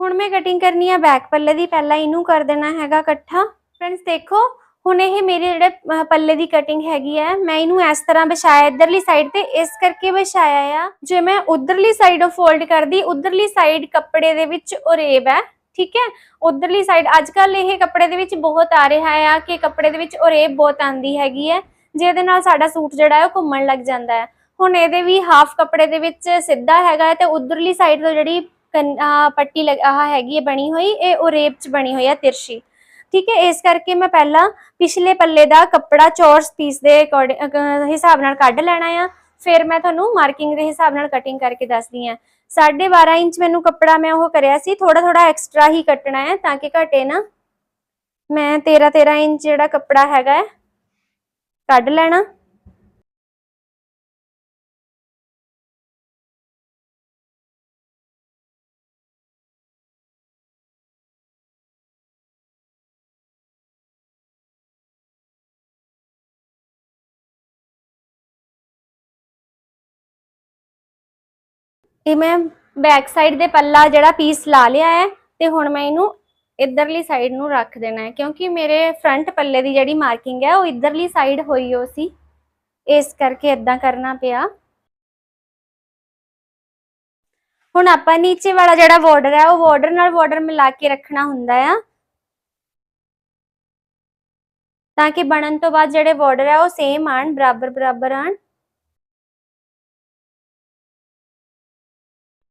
Speaker 1: ਹੁਣ ਮੈਂ ਕਟਿੰਗ ਕਰਨੀ ਆ ਬੈਕ ਪੱਲੇ ਦੀ, ਪਹਿਲਾਂ ਇਹਨੂੰ ਕਰ ਦੇਣਾ ਹੈਗਾ ਇਕੱਠਾ। ਫਰੈਂਡਸ ਦੇਖੋ, ਹੁਣ ਇਹ ਮੇਰੇ ਜਿਹੜੇ ਪੱਲੇ ਦੀ ਕਟਿੰਗ ਹੈਗੀ ਹੈ ਮੈਂ ਇਹਨੂੰ ਇਸ ਤਰ੍ਹਾਂ ਵਿਛਾਇਆ ਇਧਰਲੀ ਸਾਈਡ ਤੇ, ਇਸ ਕਰਕੇ ਵਿਛਾਇਆ ਆ। ਜੇ ਮੈਂ ਉਧਰਲੀ ਸਾਈਡੋਂ ਫੋਲਡ ਕਰਦੀ, ਉਧਰਲੀ ਸਾਈਡ ਕੱਪੜੇ ਦੇ ਵਿੱਚ ਉਰੇਬ ਹੈ, ਠੀਕ ਹੈ? ਉਧਰਲੀ ਸਾਈਡ ਅੱਜ ਕੱਲ ਇਹ ਕੱਪੜੇ ਦੇ ਵਿੱਚ ਬਹੁਤ ਆ ਰਿਹਾ ਆ ਕਿ ਕੱਪੜੇ ਦੇ ਵਿੱਚ ਉਰੇਬ ਬਹੁਤ ਆਂਦੀ ਹੈਗੀ ਹੈ, ਜਿਹਦੇ ਨਾਲ ਸਾਡਾ ਸੂਟ ਜਿਹੜਾ ਹੈ ਉਹ ਘੁੰਮਣ ਲੱਗ ਜਾਂਦਾ ਹੈ। ਹੁਣ ਇਹਦੇ ਵੀ ਹਾਫ ਕੱਪੜੇ ਦੇ ਵਿੱਚ ਸਿੱਧਾ ਹੈਗਾ ਹੈ ਤੇ ਉਧਰਲੀ ਸਾਈਡ ਤੋਂ ਜਿਹੜੀ ਪੱਟੀ ਆਹ ਹੈਗੀ ਹੈ ਬਣੀ ਹੋਈ, ਇਹ ਉਰੇਬ ਚ ਬਣੀ ਹੋਈ ਹੈ ਤਿਰਸ਼ੀ। ਠੀਕ ਹੈ, ਇਸ ਕਰਕੇ ਮੈਂ ਪਹਿਲਾਂ ਪਿਛਲੇ ਪੱਲੇ ਦਾ ਕੱਪੜਾ ਚੌਰਸ ਪੀਸ ਦੇ according- ਹਿਸਾਬ ਨਾਲ ਕੱਢ ਲੈਣਾ ਆ। ਫਿਰ ਮੈਂ ਤੁਹਾਨੂੰ ਮਾਰਕਿੰਗ ਦੇ ਹਿਸਾਬ ਨਾਲ ਕਟਿੰਗ ਕਰਕੇ ਦੱਸਦੀ ਆ 12.5 ਇੰਚ ਮੈਨੂੰ ਕੱਪੜਾ ਮੈਂ ਉਹ ਕਰਿਆ ਸੀ ਥੋੜਾ ਥੋੜਾ ਐਕਸਟਰਾ ਹੀ ਕੱਟਣਾ ਹੈ ਤਾਂ ਕਿ ਘਟੇ ਨਾ। ਮੈਂ 13 13 ਇੰਚ ਜਿਹੜਾ ਕੱਪੜਾ ਹੈਗਾ ਹੈ, ਕੱਢ ਲੈਣਾ। ਇਹ ਮੈਂ ਬੈਕ ਸਾਈਡ ਦੇ ਪੱਲਾ ਜਿਹੜਾ ਪੀਸ ਲਾ ਲਿਆ ਹੈ ਤੇ ਹੁਣ ਮੈਂ ਇਹਨੂੰ ਇਧਰਲੀ ਸਾਈਡ ਨੂੰ ਰੱਖ ਦੇਣਾ ਹੈ, ਕਿਉਂਕਿ ਮੇਰੇ ਫਰੰਟ ਪੱਲੇ ਦੀ ਜਿਹੜੀ ਮਾਰਕਿੰਗ ਹੈ ਉਹ ਇਧਰਲੀ ਸਾਈਡ ਹੋਈ ਹੋ ਸੀ। ਇਸ ਕਰਕੇ ਇਦਾਂ ਕਰਨਾ ਪਿਆ। ਹੁਣ ਆਪਾਂ ਨੀਚੇ ਵਾਲਾ ਜਿਹੜਾ ਬਾਰਡਰ ਹੈ, ਉਹ ਬਾਰਡਰ ਨਾਲ ਬਾਰਡਰ ਮਿਲਾ ਕੇ ਰੱਖਣਾ ਹੁੰਦਾ ਆ। ਤਾਂ ਕਿ ਬਣਨ ਤੋਂ ਬਾਅਦ ਜਿਹੜੇ ਬਾਰਡਰ ਹੈ ਉਹ ਸੇਮ ਆਣ ਬਰਾਬਰ ਬਰਾਬਰ ਆਣ।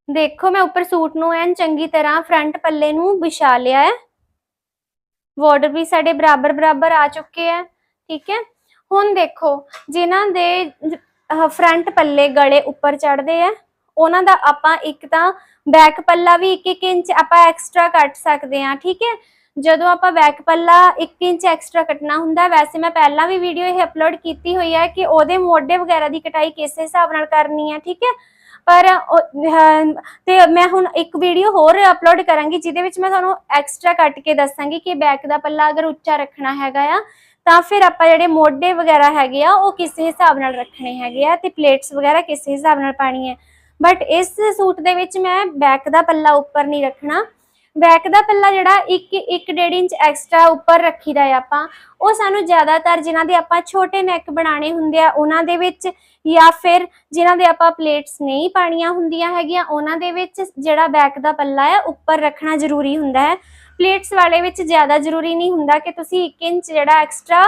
Speaker 1: ਦੇਖੋ, ਮੈਂ ਉੱਪਰ ਸੂਟ ਨੂੰ ਐਨ ਚੰਗੀ ਤਰ੍ਹਾਂ ਫਰੰਟ ਪੱਲੇ ਨੂੰ ਵਿਛਾ ਲਿਆ ਹੈ। ਬਾਰਡਰ ਵੀ ਸਾਡੇ ਬਰਾਬਰ ਬਰਾਬਰ ਆ ਚੁੱਕੇ ਹੈ, ਠੀਕ ਹੈ। ਹੁਣ ਦੇਖੋ, ਜਿਨ੍ਹਾਂ ਦੇ ਫਰੰਟ ਪੱਲੇ ਗਲੇ ਉੱਪਰ ਚੜਦੇ ਆ ਉਹਨਾਂ ਦਾ ਆਪਾਂ ਇੱਕ ਤਾਂ ਬੈਕ ਪੱਲਾ ਵੀ 1-1 ਇੰਚ ਆਪਾਂ ਐਕਸਟਰਾ ਕੱਟ ਸਕਦੇ ਆ ਠੀਕ ਹੈ। ਜਦੋਂ ਆਪਾਂ ਬੈਕ ਪੱਲਾ 1 ਇੰਚ ਐਕਸਟਰਾ ਕੱਟਣਾ ਹੁੰਦਾ, ਵੈਸੇ ਮੈਂ ਪਹਿਲਾਂ ਵੀ ਵੀਡੀਓ ਇਹ ਅਪਲੋਡ ਕੀਤੀ ਹੋਈ ਹੈ ਕਿ ਉਹਦੇ ਮੋਢੇ ਵਗੈਰਾ ਦੀ ਕਟਾਈ ਕਿਸ ਹਿਸਾਬ ਨਾਲ ਕਰਨੀ ਹੈ, ਠੀਕ ਹੈ। ਪਰ ਤੇ ਮੈਂ ਹੁਣ ਇੱਕ ਵੀਡੀਓ ਹੋਰ ਅਪਲੋਡ ਕਰਾਂਗੀ, ਜਿਹਦੇ ਵਿੱਚ ਮੈਂ ਤੁਹਾਨੂੰ ਐਕਸਟਰਾ ਕੱਟ ਕੇ ਦੱਸਾਂਗੀ ਕਿ ਬੈਕ ਦਾ ਪੱਲਾ ਅਗਰ ਉੱਚਾ ਰੱਖਣਾ ਹੈਗਾ ਆ, ਤਾਂ ਫਿਰ ਆਪਾਂ ਜਿਹੜੇ ਮੋਢੇ ਵਗੈਰਾ ਹੈਗੇ ਆ, ਉਹ ਕਿਸ ਹਿਸਾਬ ਨਾਲ ਰੱਖਣੇ ਹੈਗੇ ਆ ਤੇ ਪਲੇਟਸ ਵਗੈਰਾ ਕਿਸੇ ਹਿਸਾਬ ਨਾਲ ਪਾਣੀ ਹੈ। ਬਟ ਇਸ ਸੂਟ ਦੇ ਵਿੱਚ ਮੈਂ ਬੈਕ ਦਾ ਪੱਲਾ ਉੱਪਰ ਨਹੀਂ ਰੱਖਣਾ। ਬੈਕ ਦਾ ਪੱਲਾ ਜਿਹੜਾ 1 1.5 ਇੰਚ ਐਕਸਟਰਾ ਉੱਪਰ ਰੱਖੀਦਾ ਆ ਆਪਾਂ, ਉਹ ਸਾਨੂੰ ਜ਼ਿਆਦਾਤਰ ਜਿਨ੍ਹਾਂ ਦੇ ਆਪਾਂ ਛੋਟੇ ਨੈਕ ਬਣਾਣੇ ਹੁੰਦੇ ਆ, ਉਹਨਾਂ ਦੇ ਵਿੱਚ ਜਾਂ ਫਿਰ ਜਿਨ੍ਹਾਂ ਦੇ ਆਪਾਂ ਪਲੇਟਸ ਨਹੀਂ ਪਾਣੀਆਂ ਹੁੰਦੀਆਂ ਹੈਗੀਆਂ, ਉਹਨਾਂ ਦੇ ਵਿੱਚ ਜਿਹੜਾ ਬੈਕ ਦਾ ਪੱਲਾ ਹੈ, ਉੱਪਰ ਰੱਖਣਾ ਜ਼ਰੂਰੀ ਹੁੰਦਾ ਹੈ। ਪਲੇਟਸ ਵਾਲੇ ਵਿੱਚ ਜ਼ਿਆਦਾ ਜ਼ਰੂਰੀ ਨਹੀਂ ਹੁੰਦਾ ਕਿ ਤੁਸੀਂ 1 ਇੰਚ ਜਿਹੜਾ ਐਕਸਟਰਾ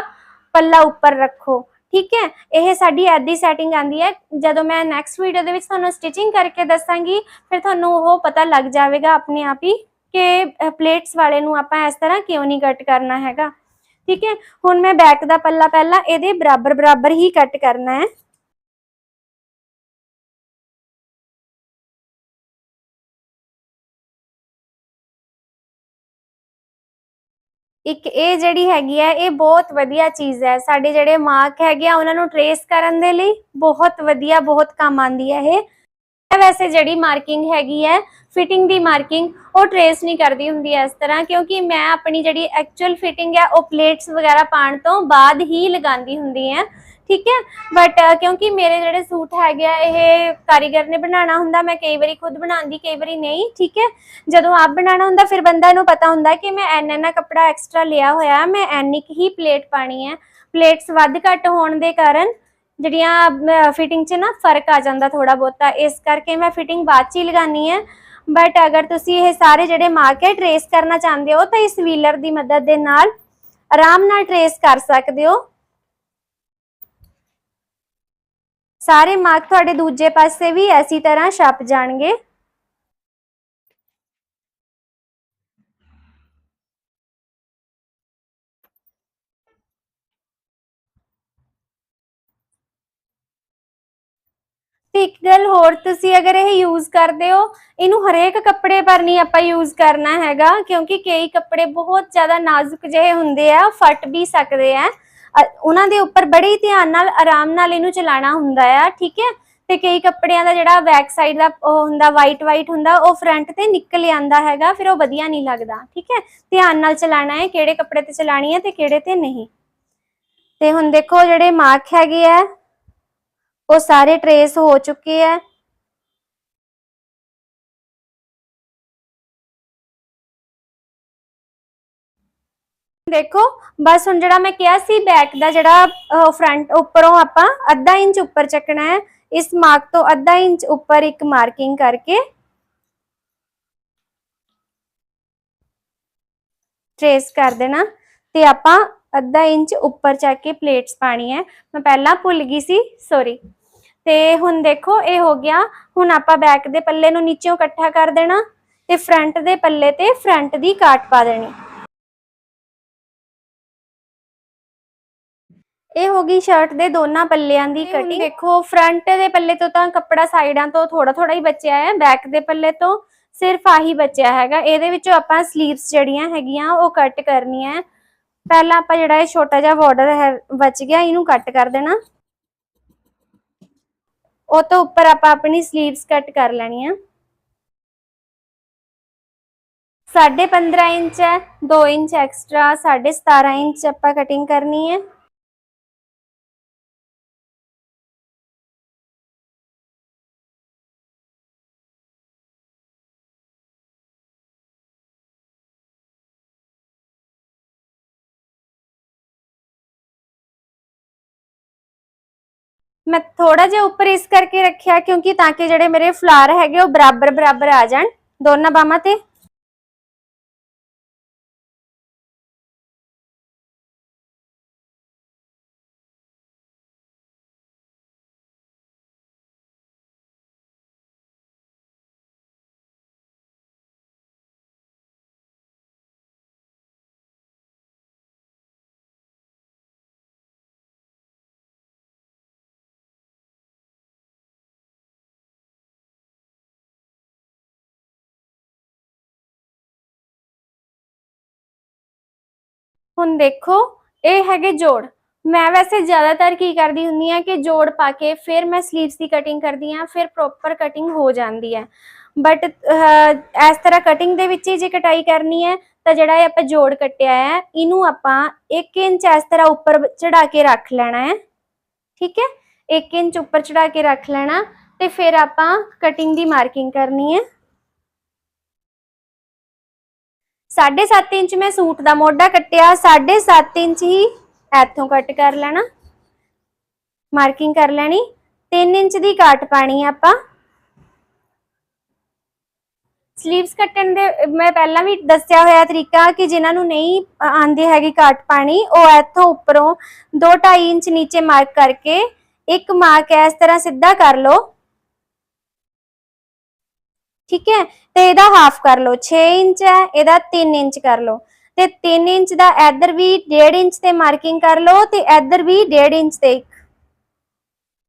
Speaker 1: ਪੱਲਾ ਉੱਪਰ ਰੱਖੋ, ਠੀਕ ਹੈ? ਇਹ ਸਾਡੀ ਐਦੀ ਸੈਟਿੰਗ ਆਂਦੀ ਹੈ। ਜਦੋਂ ਮੈਂ ਨੈਕਸਟ ਵੀਡੀਓ ਦੇ ਵਿੱਚ ਤੁਹਾਨੂੰ ਸਟਿਚਿੰਗ ਕਰਕੇ ਦੱਸਾਂਗੀ, ਫਿਰ ਤੁਹਾਨੂੰ ਉਹ ਪਤਾ ਲੱਗ ਜਾਵੇਗਾ ਆਪਣੇ ਆਪ ਹੀ ਕਿ ਪਲੇਟਸ ਵਾਲੇ ਨੂੰ ਆਪਾਂ ਇਸ ਤਰ੍ਹਾਂ ਕਿਉਂ ਨਹੀਂ ਕੱਟ ਕਰਨਾ ਹੈਗਾ, ਠੀਕ ਹੈ? ਹੁਣ ਮੈਂ ਬੈਕ ਦਾ ਪੱਲਾ ਪਹਿਲਾਂ ਇਹਦੇ ਬਰਾਬਰ ਬਰਾਬਰ ਹੀ ਕੱਟ ਕਰਨਾ ਹੈ। ਇੱਕ ਇਹ ਜਿਹੜੀ ਹੈਗੀ ਹੈ, ਇਹ ਬਹੁਤ ਵਧੀਆ ਚੀਜ਼ ਹੈ। ਸਾਡੇ ਜਿਹੜੇ ਮਾਰਕ ਹੈਗੇ ਆ, ਉਹਨਾਂ ਨੂੰ ਟਰੇਸ ਕਰਨ ਦੇ ਲਈ ਬਹੁਤ ਵਧੀਆ, ਬਹੁਤ ਕੰਮ ਆਂਦੀ ਹੈ ਇਹ। ਵੈਸੇ ਜਿਹੜੀ ਮਾਰਕਿੰਗ ਹੈਗੀ ਹੈ ਫਿਟਿੰਗ ਦੀ ਮਾਰਕਿੰਗ ਉਹ ਟਰੇਸ ਨਹੀਂ ਕਰਦੀ ਹੁੰਦੀ ਇਸ ਤਰ੍ਹਾਂ, ਕਿਉਂਕਿ ਮੈਂ ਆਪਣੀ ਜਿਹੜੀ ਐਕਚੁਅਲ ਫਿਟਿੰਗ ਹੈ, ਉਹ ਪਲੇਟਸ ਵਗੈਰਾ ਪਾਣ ਤੋਂ ਬਾਅਦ ਹੀ ਲਗਾਉਂਦੀ ਹੁੰਦੀ ਹੈ। ਠੀਕ ਹੈ? ਬਟ ਕਿਉਂਕਿ ਮੇਰੇ ਜਿਹੜੇ ਸੂਟ ਹੈਗੇ ਆ, ਇਹ ਕਾਰੀਗਰ ਨੇ ਬਣਾਉਣਾ ਹੁੰਦਾ, ਮੈਂ ਕਈ ਵਾਰੀ ਖੁਦ ਬਣਾਉਂਦੀ, ਕਈ ਵਾਰੀ ਨਹੀਂ, ਠੀਕ ਹੈ? ਜਦੋਂ ਆਪ ਬਣਾਉਣਾ ਹੁੰਦਾ, ਫਿਰ ਬੰਦਾ ਨੂੰ ਪਤਾ ਹੁੰਦਾ ਕਿ ਮੈਂ ਇੰਨਾ ਇੰਨਾ ਕੱਪੜਾ ਐਕਸਟਰਾ ਲਿਆ ਹੋਇਆ, ਮੈਂ ਐਨੀ ਕੁ ਹੀ ਪਲੇਟ ਪਾਣੀ ਹੈ। ਪਲੇਟਸ ਵੱਧ ਘੱਟ ਹੋਣ ਦੇ ਕਾਰਨ ਜਿਹੜੀਆਂ ਫਿਟਿੰਗ 'ਚ ਨਾ ਫ਼ਰਕ ਆ ਜਾਂਦਾ ਥੋੜਾ ਬਹੁਤਾ, ਇਸ ਕਰਕੇ ਮੈਂ ਫਿਟਿੰਗ ਬਾਅਦ 'ਚ ਹੀ ਲਗਾਨੀ ਹੈ। ਬਟ ਅਗਰ ਤੁਸੀਂ ਇਹ ਸਾਰੇ ਜਿਹੜੇ ਮਾਰਕਰ ਟਰੇਸ ਕਰਨਾ ਚਾਹੁੰਦੇ ਹੋ, ਤਾਂ ਇਸ ਵੀਲਰ ਦੀ ਮਦਦ ਦੇ ਨਾਲ ਆਰਾਮ ਨਾਲ ਟਰੇਸ ਕਰ ਸਕਦੇ ਹੋ। ਸਾਰੇ ਮਾਰਕ ਤੁਹਾਡੇ ਦੂਜੇ ਪਾਸੇ ਵੀ ਐਸੀ ਤਰ੍ਹਾਂ ਛਪ ਜਾਣਗੇ। ਤੇ ਇੱਕ ਗੱਲ ਹੋਰ ਤੁਸੀਂ ਅਗਰ ਇਹ ਯੂਜ਼ ਕਰਦੇ ਹੋ, ਇਹਨੂੰ ਹਰੇਕ ਕੱਪੜੇ ਪਰ ਨਹੀਂ ਆਪਾਂ ਯੂਜ਼ ਕਰਨਾ ਹੈਗਾ, ਕਿਉਂਕਿ ਕਈ ਕੱਪੜੇ ਬਹੁਤ ਜ਼ਿਆਦਾ ਨਾਜ਼ੁਕ ਜਿਹੇ ਹੁੰਦੇ ਆ, ਫਟ ਵੀ ਸਕਦੇ ਆ। ਉਹਨਾਂ ਦੇ ਉੱਪਰ ਬੜੇ ਹੀ ਧਿਆਨ ਨਾਲ, ਆਰਾਮ ਨਾਲ ਇਹਨੂੰ ਚਲਾਉਣਾ ਹੁੰਦਾ ਆ, ਠੀਕ ਹੈ? ਤੇ ਕਈ ਕੱਪੜਿਆਂ ਦਾ ਜਿਹੜਾ ਬੈਕ ਸਾਈਡ ਦਾ ਉਹ ਹੁੰਦਾ ਵਾਈਟ ਵਾਈਟ ਹੁੰਦਾ, ਉਹ ਫਰੰਟ ਤੇ ਨਿਕਲ ਆਂਦਾ ਹੈਗਾ, ਫਿਰ ਉਹ ਵਧੀਆ ਨਹੀਂ ਲੱਗਦਾ, ਠੀਕ ਹੈ? ਧਿਆਨ ਨਾਲ ਚਲਾਣਾ ਹੈ, ਕਿਹੜੇ ਕੱਪੜੇ ਤੇ ਚਲਾਣੀ ਹੈ ਤੇ ਕਿਹੜੇ ਤੇ ਨਹੀਂ। ਤੇ ਹੁਣ ਦੇਖੋ, ਜਿਹੜੇ ਮਾਰਕ ਹੈਗੇ ਆ, ਉਹ ਸਾਰੇ ਟਰੇਸ ਹੋ ਚੁੱਕੇ ਆ। ਦੇਖੋ, ਬਸ ਹੁਣ ਜਿਹੜਾ ਮੈਂ ਕਿਹਾ ਸੀ ਬੈਕ ਦਾ ਜਿਹੜਾ ਫਰੰਟ ਉੱਪਰੋਂ ਆਪਾਂ ਅੱਧਾ ਇੰਚ ਉੱਪਰ ਚੱਕਣਾ ਹੈ। ਇਸ ਮਾਰਕ ਤੋਂ ਅੱਧਾ ਇੰਚ ਉੱਪਰ ਇੱਕ ਮਾਰਕਿੰਗ ਕਰਕੇ ਟਰੇਸ ਕਰ ਦੇਣਾ। ਤੇ ਆਪਾਂ ਅੱਧਾ ਇੰਚ ਉੱਪਰ ਚੱਕ ਕੇ ਪਲੇਟਸ ਪਾਣੀ ਹੈ। ਮੈਂ ਪਹਿਲਾਂ ਭੁੱਲ ਗਈ ਸੀ ਸੌਰੀ ਤੇ ਹੁਣ ਦੇਖੋ, ਇਹ ਹੋ ਗਿਆ। ਹੁਣ ਆਪਾਂ ਬੈਕ ਦੇ ਪੱਲੇ ਨੂੰ ਨੀਚੇੋਂ ਇਕੱਠਾ ਕਰ ਦੇਣਾ ਤੇ ਫਰੰਟ ਦੇ ਪੱਲੇ ਤੇ ਫਰੰਟ ਦੀ ਕਾਟ ਪਾ ਦੇਣੀ। ਇਹ ਹੋ ਗਈ ਸ਼ਰਟ ਦੇ ਦੋਨਾਂ ਪੱਲਿਆਂ ਦੀ ਕਟਿੰਗ ਦੇਖੋ ਫਰੰਟ ਦੇ ਪੱਲੇ ਤੋਂ ਤਾਂ ਕੱਪੜਾ ਸਾਈਡਾਂ ਤੋਂ ਥੋੜਾ ਥੋੜਾ ਹੀ ਬਚਿਆ ਹੈ ਬੈਕ ਦੇ ਪੱਲੇ ਤੋਂ ਸਿਰਫ ਆਹੀ ਬਚਿਆ ਹੈਗਾ। ਇਹਦੇ ਵਿੱਚੋਂ ਆਪਾਂ ਸਲੀਵਸ ਜਿਹੜੀਆਂ ਹੈਗੀਆਂ ਉਹ ਕੱਟ ਕਰਨੀਆਂ ਹੈ। ਪਹਿਲਾਂ ਆਪਾਂ ਜਿਹੜਾ ਇਹ ਛੋਟਾ ਜਿਹਾ ਬਾਰਡਰ ਹੈ ਬਚ ਗਿਆ ਇਹਨੂੰ ਕੱਟ ਕਰ ਦੇਣਾ। ਉਹ ਤੋਂ ਉੱਪਰ ਆਪਾਂ ਆਪਣੀ ਸਲੀਵਸ ਕੱਟ ਕਰ ਲੈਣੀ ਆ ਸਾਢੇ 15 ਇੰਚ ਹੈ 2 ਇੰਚ ਐਕਸਟਰਾ ਸਾਢੇ 17 ਇੰਚ ਆਪਾਂ ਕਟਿੰਗ ਕਰਨੀ ਹੈ। ਮੈਂ ਥੋੜਾ ਜਿਹਾ ਉੱਪਰ ਇਸ ਕਰਕੇ ਰੱਖਿਆ ਕਿਉਂਕਿ ਤਾਂ ਕਿ ਜਿਹੜੇ ਮੇਰੇ ਫਲਾਰ ਹੈਗੇ ਉਹ ਬਰਾਬਰ ਬਰਾਬਰ ਆ ਜਾਣ। ਦੋਨਾਂ ਬਾਹਾਂ ਤੇ। ਹੁਣ ਦੇਖੋ, ਇਹ ਹੈਗੇ ਜੋੜ। ਮੈਂ ਵੈਸੇ ਜ਼ਿਆਦਾਤਰ ਕੀ ਕਰਦੀ ਹੁੰਦੀ ਆ ਕਿ ਜੋੜ ਪਾ ਕੇ ਫਿਰ ਮੈਂ 슬ੀਵਸ ਦੀ ਕਟਿੰਗ ਕਰਦੀ ਆ ਫਿਰ ਪ੍ਰੋਪਰ ਕਟਿੰਗ ਹੋ ਜਾਂਦੀ ਹੈ। ਬਟ ਇਸ ਤਰ੍ਹਾਂ ਕਟਿੰਗ ਦੇ ਵਿੱਚ ਹੀ ਜੇ ਕਟਾਈ ਕਰਨੀ ਹੈ, ਤਾਂ ਜਿਹੜਾ ਇਹ ਆਪਾਂ ਜੋੜ ਕੱਟਿਆ ਹੈ, ਇਹਨੂੰ ਆਪਾਂ 1 ਇੰਚ ਇਸ ਤਰ੍ਹਾਂ ਉੱਪਰ ਚੜਾ ਕੇ ਰੱਖ ਲੈਣਾ ਹੈ। ਠੀਕ ਹੈ? 1 ਇੰਚ ਉੱਪਰ ਚੜਾ ਕੇ ਰੱਖ ਲੈਣਾ, ਤੇ ਫਿਰ ਆਪਾਂ ਕਟਿੰਗ ਦੀ ਮਾਰਕਿੰਗ ਕਰਨੀ ਹੈ। 7.5 ਇੰਚ ਮੈਂ ਸੂਟ ਦਾ ਮੋਢਾ ਕੱਟਿਆ 7.5 ਇੰਚ ਹੀ ਇੱਥੋਂ ਕੱਟ ਕਰ ਲੈਣਾ ਮਾਰਕਿੰਗ ਕਰ ਲੈਣੀ 3 ਇੰਚ ਦੀ ਕਾਟ ਪਾਣੀ ਆਪਾਂ। 슬ੀਵਸ ਕੱਟਣ ਦੇ, ਮੈਂ ਪਹਿਲਾਂ ਵੀ ਦੱਸਿਆ ਹੋਇਆ ਤਰੀਕਾ ਕਿ ਜਿਨ੍ਹਾਂ ਨੂੰ ਨਹੀਂ ਆਂਦੀ ਹੈਗੀ ਕਾਟ ਪਾਣੀ, ਉਹ ਇੱਥੋਂ ਉੱਪਰੋਂ 2.5 ਇੰਚ ਨੀਚੇ ਮਾਰਕ ਕਰਕੇ ਇੱਕ ਮਾਰਕ ਇਸ ਤਰ੍ਹਾਂ ਸਿੱਧਾ ਕਰ ਲਓ। ਠੀਕ ਹੈ? ਤੇ ਇਹਦਾ ਹਾਫ ਕਰ ਲਓ 6 ਇੰਚ ਹੈ, ਇਹਦਾ 3 ਇੰਚ ਕਰ ਲਓ। ਤੇ 3 ਇੰਚ ਦਾ ਇਧਰ ਵੀ 1.5 ਇੰਚ ਤੇ ਮਾਰਕਿੰਗ ਕਰ ਲਓ ਤੇ ਇੱਧਰ ਵੀ 1.5 ਇੰਚ ਤੇ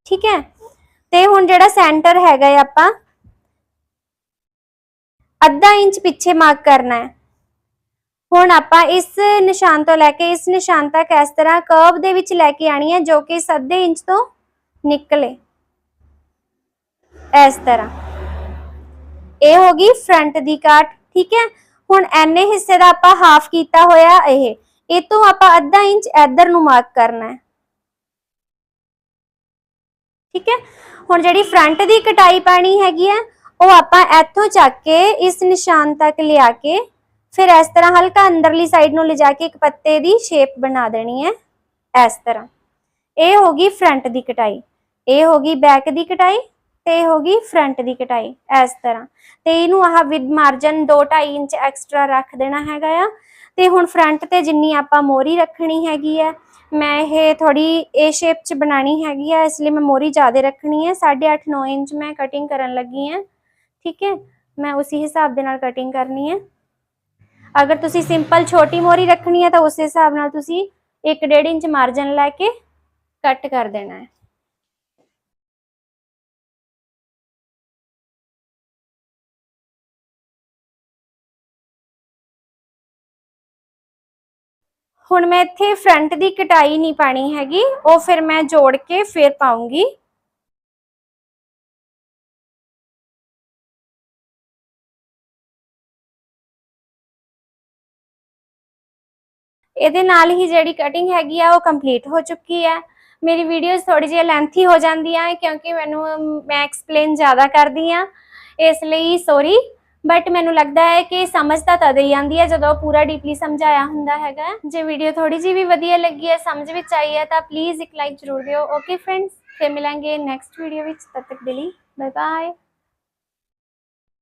Speaker 1: ਠੀਕ ਹੈ? ਤੇ ਹੁਣ ਜਿਹੜਾ ਸੈਂਟਰ ਹੈਗਾ ਹੈ ਆਪਾਂ, ਅੱਧਾ ਇੰਚ ਪਿੱਛੇ ਮਾਰਕ ਕਰਨਾ ਹੈ। ਹੁਣ ਆਪਾਂ ਇਸ ਨਿਸ਼ਾਨ ਤੋਂ ਲੈ ਕੇ, ਇਸ ਨਿਸ਼ਾਨ ਤੱਕ ਇਸ ਤਰ੍ਹਾਂ ਕਰਵ ਦੇ ਵਿੱਚ ਲੈ ਕੇ ਆਣੀ ਹੈ, ਜੋ ਕਿ ਇਸ ਇੰਚ ਤੋਂ ਨਿਕਲੇ। ਇਸ ਤਰ੍ਹਾਂ। ਇਹ ਹੋ ਗਈ ਫਰੰਟ ਦੀ ਕਾਟ ਠੀਕ ਹੈ? ਹੁਣ ਐਨੇ ਹਿੱਸੇ ਦਾ ਆਪਾਂ ਹਾਫ ਕੀਤਾ ਹੋਇਆ ਇਹ ਇਹ ਤੋਂ ਆਪਾਂ ਅੱਧਾ ਇੰਚ ਇੱਧਰ ਨੂੰ ਮਾਰਕ ਕਰਨਾ ਹੈ। ਠੀਕ ਹੈ? ਹੁਣ ਜਿਹੜੀ ਫਰੰਟ ਦੀ ਕਟਾਈ ਪਾਣੀ ਹੈਗੀ ਹੈ, ਉਹ ਆਪਾਂ ਇੱਥੋਂ ਚੱਕ ਕੇ ਇਸ ਨਿਸ਼ਾਨ ਤੱਕ ਲਿਆ ਕੇ ਫਿਰ ਇਸ ਤਰ੍ਹਾਂ ਹਲਕਾ ਅੰਦਰਲੀ ਸਾਈਡ ਨੂੰ ਲਿਜਾ ਕੇ ਇੱਕ ਪੱਤੇ ਦੀ ਸ਼ੇਪ ਬਣਾ ਦੇਣੀ ਹੈ, ਇਸ ਤਰ੍ਹਾਂ। ਇਹ ਹੋ ਗਈ ਫਰੰਟ ਦੀ ਕਟਾਈ। ਇਹ ਹੋ ਗਈ ਬੈਕ ਦੀ ਕਟਾਈ। ਤੇ ਹੋ ਗਈ ਫਰੰਟ ਦੀ ਕਟਾਈ, ਇਸ ਤਰ੍ਹਾਂ। ਤੇ ਇਹਨੂੰ ਆਹ ਵਿਦ ਮਾਰਜਨ 2.5 ਇੰਚ ਐਕਸਟਰਾ ਰੱਖ ਦੇਣਾ ਹੈਗਾ ਆ। ਤੇ ਹੁਣ ਫਰੰਟ ਤੇ ਜਿੰਨੀ ਆਪਾਂ ਮੋਰੀ ਰੱਖਣੀ ਹੈਗੀ ਹੈ ਮੈਂ ਇਹ ਥੋੜੀ ਏ ਸ਼ੇਪ ਚ ਬਣਾਣੀ ਹੈਗੀ ਆ, ਇਸ ਲਈ ਮੈਂ ਮੋਰੀ ਜ਼ਿਆਦਾ ਰੱਖਣੀ ਹੈ 8.5 9 ਇੰਚ ਮੈਂ ਕਟਿੰਗ ਕਰਨ ਲੱਗੀ ਹਾਂ ਠੀਕ ਹੈ? ਮੈਂ ਉਸੇ ਹਿਸਾਬ ਦੇ ਨਾਲ ਕਟਿੰਗ ਕਰਨੀ ਹੈ ਅਗਰ ਤੁਸੀਂ ਸਿੰਪਲ ਛੋਟੀ ਮੋਰੀ ਰੱਖਣੀ ਹੈ ਤਾਂ ਉਸੇ ਹਿਸਾਬ ਨਾਲ ਤੁਸੀਂ 1.5 ਇੰਚ ਮਾਰਜਨ ਲੈ ਕੇ ਕੱਟ ਕਰ ਦੇਣਾ ਹੈ। ਹੁਣ ਮੈਂ ਇੱਥੇ ਫਰੰਟ ਦੀ ਕਟਾਈ ਨਹੀਂ ਪਾਣੀ ਹੈਗੀ, ਉਹ ਫਿਰ ਮੈਂ ਜੋੜ ਕੇ ਫਿਰ ਪਾਉਂਗੀ। ਇਹਦੇ ਨਾਲ ਹੀ ਜਿਹੜੀ ਕਟਿੰਗ ਹੈਗੀ ਆ, ਉਹ ਕੰਪਲੀਟ ਹੋ ਚੁੱਕੀ ਹੈ ਮੇਰੀ ਵੀਡੀਓਜ਼ ਥੋੜੀ ਜਿਹੀ ਲੈਂਥੀ ਹੋ ਜਾਂਦੀਆਂ ਕਿਉਂਕਿ ਮੈਨੂੰ ਮੈਂ ਐਕਸਪਲੇਨ ਜ਼ਿਆਦਾ ਕਰਦੀ ਆ। ਇਸ ਲਈ ਸੌਰੀ ਬਟ ਮੈਨੂੰ ਲੱਗਦਾ ਹੈ ਕਿ ਸਮਝ ਤਾਂ ਤਦ ਹੀ ਆਉਂਦੀ ਹੈ ਜਦੋਂ ਪੂਰਾ ਡੀਪਲੀ ਸਮਝਾਇਆ ਹੁੰਦਾ ਹੈਗਾ। ਜੇ ਵੀਡੀਓ ਥੋੜੀ ਜਿਹੀ ਵੀ ਵਧੀਆ ਲੱਗੀ ਹੈ, ਸਮਝ ਵਿੱਚ ਆਈ ਹੈ, ਤਾਂ ਪਲੀਜ਼ ਇੱਕ ਲਾਈਕ ਜ਼ਰੂਰ ਦਿਓ। ਓਕੇ ਫਰੈਂਡਸ ਫਿਰ ਮਿਲਾਂਗੇ ਨੈਕਸਟ ਵੀਡੀਓ ਵਿੱਚ। ਤਦ ਤੱਕ ਦੇ ਲਈ ਬਾਏ ਬਾਏ